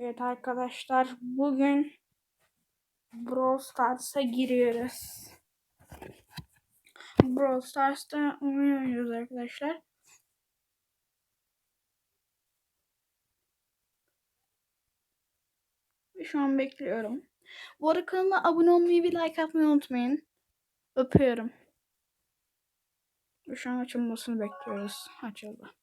Evet arkadaşlar bugün Brawl Stars'a giriyoruz. Brawl Stars'ta oynuyoruz arkadaşlar. Şu an bekliyorum. Bu arada kanalıma abone olmayı ve like atmayı unutmayın. Öpüyorum. Şu an açılmasını bekliyoruz. Açıldı.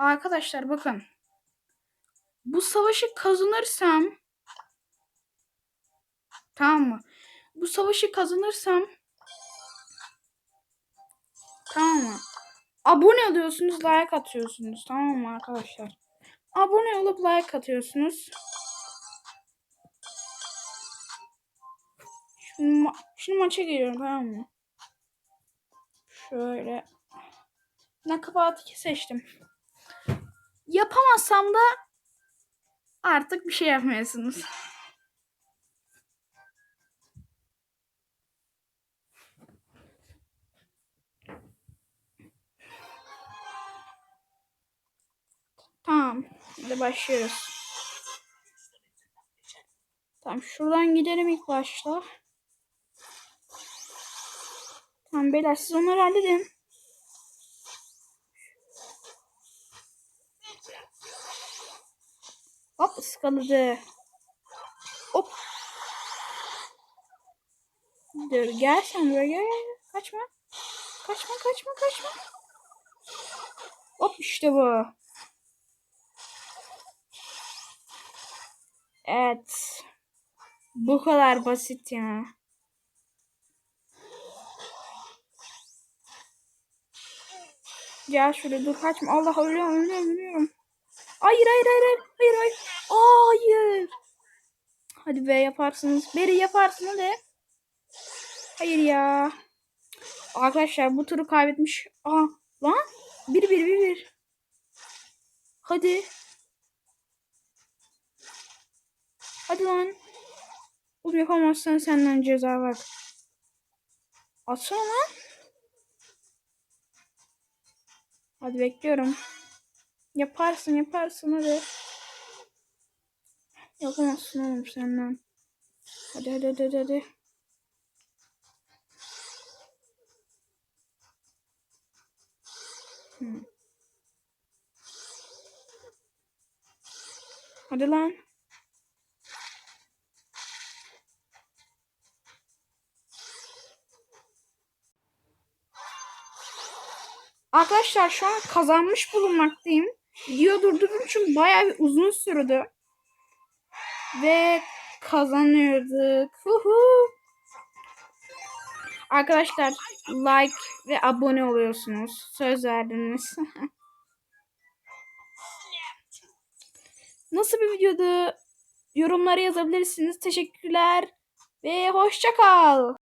Arkadaşlar bakın. Bu savaşı kazanırsam tamam mı? Bu savaşı kazanırsam tamam mı? Abone oluyorsunuz, like atıyorsunuz. Tamam mı arkadaşlar? Abone olup like atıyorsunuz. Şimdi, ma şimdi maça giriyorum tamam mı? Şöyle. Nakıbat 2 seçtim. Yapamazsam da artık bir şey yapmayasınız. Tamam. Hadi başlıyoruz. Tamam şuradan gidelim ilk başta. Tamam beyler siz onları halledin. Hop ıskaladı. Hop. Dur gel sen buraya gel. Kaçma. Kaçma kaçma kaçma. Hop işte bu. Evet. Bu kadar basit ya. Gel şuraya dur kaçma. Allah ölüyorum ölüyorum ölüyorum. Hayır hayır hayır hayır hayır hayır. Hadi be yaparsınız. Beri yaparsın hadi. Hayır ya. Arkadaşlar bu turu kaybetmiş. Aha lan. Bir bir bir bir. Hadi. Hadi lan. Oğlum yapamazsan senden ceza var. Atsana lan. Hadi bekliyorum. Yaparsın yaparsın hadi. Yapamazsın oğlum senden. Hadi hadi hadi hadi. Hmm. Hadi lan. Arkadaşlar şu an kazanmış bulunmaktayım. Video durdurdum çünkü bayağı bir uzun sürdü. Ve kazanıyorduk. Huhu. Arkadaşlar like ve abone oluyorsunuz. Söz verdiniz. Nasıl bir videodu? Yorumlara yazabilirsiniz. Teşekkürler ve hoşça kal.